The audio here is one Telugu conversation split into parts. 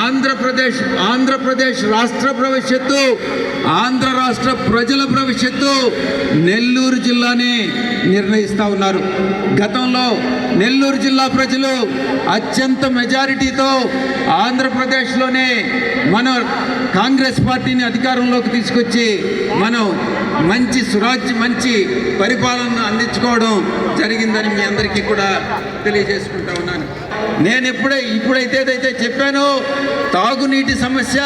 ఆంధ్రప్రదేశ్ ఆంధ్రప్రదేశ్ రాష్ట్ర భవిష్యత్తు ఆంధ్ర రాష్ట్ర ప్రజల భవిష్యత్తు నెల్లూరు జిల్లాని నిర్ణయిస్తూ ఉన్నారు. గతంలో నెల్లూరు జిల్లా ప్రజలు అత్యంత మెజారిటీతో ఆంధ్రప్రదేశ్లోనే మన కాంగ్రెస్ పార్టీని అధికారంలోకి తీసుకొచ్చి మనం మంచి సురాజ్య మంచి పరిపాలన అందించుకోవడం జరిగిందని మీ అందరికీ కూడా తెలియజేసుకుంటా ఉన్నాను. నేను ఎప్పుడై ఇప్పుడైతే ఏదైతే చెప్పానో తాగునీటి సమస్య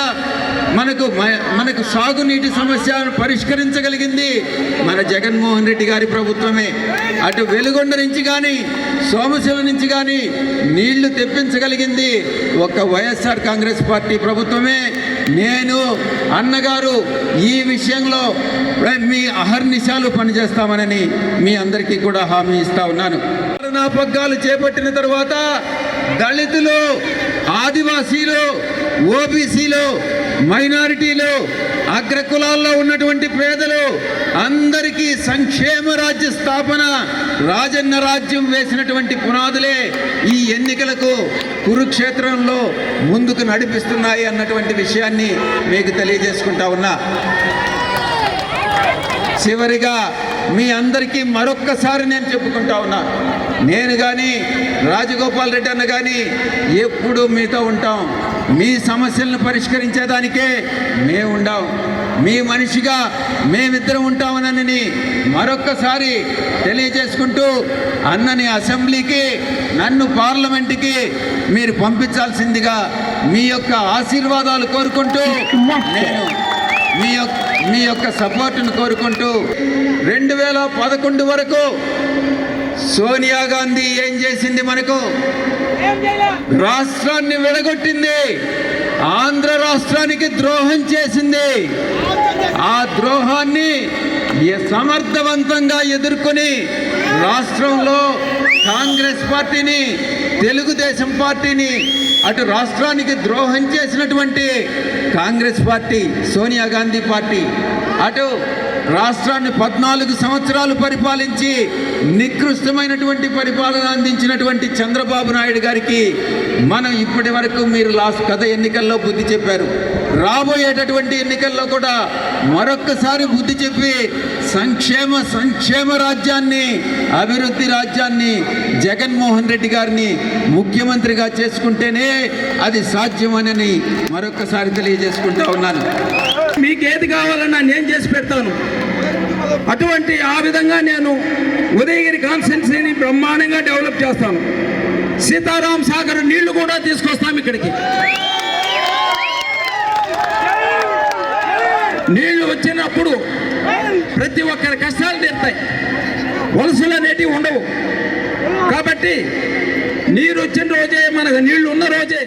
మనకు మనకు సాగునీటి సమస్యను పరిష్కరించగలిగింది మన జగన్మోహన్ రెడ్డి గారి ప్రభుత్వమే. అటు వెలుగొండ నుంచి కానీ సోమశిల నుంచి కానీ నీళ్ళు తెప్పించగలిగింది ఒక వైఎస్ఆర్ కాంగ్రెస్ పార్టీ ప్రభుత్వమే. నేను అన్నగారు ఈ విషయంలో మీ అహర్నిశాలు పనిచేస్తామనని మీ అందరికీ కూడా హామీ ఇస్తా ఉన్నాను. పగ్గాలు చేపట్టిన తర్వాత దళితులు ఆదివాసీలు ఓబీసీలు మైనారిటీలు అగ్రకులాల్లో ఉన్నటువంటి పేదలు అందరికీ సంక్షేమ రాజ్య స్థాపన రాజన్న రాజ్యం వేసినటువంటి పునాదులే ఈ ఎన్నికలకు కురుక్షేత్రంలో ముందుకు నడిపిస్తున్నాయి అన్నటువంటి విషయాన్ని మీకు తెలియజేసుకుంటా ఉన్నా. చివరిగా మీ అందరికీ మరొక్కసారి నేను చెప్పుకుంటా ఉన్నా. నేను కానీ రాజగోపాల్ రెడ్డి అన్న కానీ ఎప్పుడు మీతో ఉంటాం. మీ సమస్యలను పరిష్కరించేదానికే మేము ఉండాం. మీ మనిషిగా మేమిద్దరం ఉంటామనని మరొక్కసారి తెలియజేసుకుంటూ అన్నని అసెంబ్లీకి నన్ను పార్లమెంటుకి మీరు పంపించాల్సిందిగా మీ యొక్క ఆశీర్వాదాలు కోరుకుంటూ నేను మీ యొక్క మీ యొక్క సపోర్టును కోరుకుంటూ రెండు వేల పదకొండు వరకు సోనియా గాంధీ ఏం చేసింది మనకు? రాష్ట్రాన్ని విడగొట్టింది. ఆంధ్ర రాష్ట్రానికి ద్రోహం చేసింది. ఆ ద్రోహాన్ని సమర్థవంతంగా ఎదుర్కొని రాష్ట్రంలో కాంగ్రెస్ పార్టీని తెలుగుదేశం పార్టీని అటు రాష్ట్రానికి ద్రోహం చేసినటువంటి కాంగ్రెస్ పార్టీ సోనియా గాంధీ పార్టీ. అటు రాష్ట్రాన్ని పద్నాలుగు సంవత్సరాలు పరిపాలించి నికృష్టమైనటువంటి పరిపాలన అందించినటువంటి చంద్రబాబు నాయుడు గారికి మనం ఇప్పటి వరకు మీరు లాస్ట్ గత ఎన్నికల్లో బుద్ధి చెప్పారు. రాబోయేటటువంటి ఎన్నికల్లో కూడా మరొక్కసారి బుద్ధి చెప్పి సంక్షేమ సంక్షేమ రాజ్యాన్ని అభివృద్ధి రాజ్యాన్ని జగన్మోహన్ రెడ్డి గారిని ముఖ్యమంత్రిగా చేసుకుంటేనే అది సాధ్యమనని మరొక్కసారి తెలియజేసుకుంటా ఉన్నాను. మీకు ఏది కావాలన్నా నేను చేసి పెడతాను. అటువంటి ఆ విధంగా నేను ఉదయగిరి కాన్స్టిట్యున్సీని బ్రహ్మాండంగా డెవలప్ చేస్తాను. సీతారాం సాగర్ నీళ్ళు కూడా తీసుకొస్తాం ఇక్కడికి. నీళ్ళు వచ్చినప్పుడు ప్రతి ఒక్కరి కష్టాలు తీరుతాయి. వలసలు అనేటివి ఉండవు. కాబట్టి నీరు వచ్చిన రోజే మనకు నీళ్ళు ఉన్న రోజే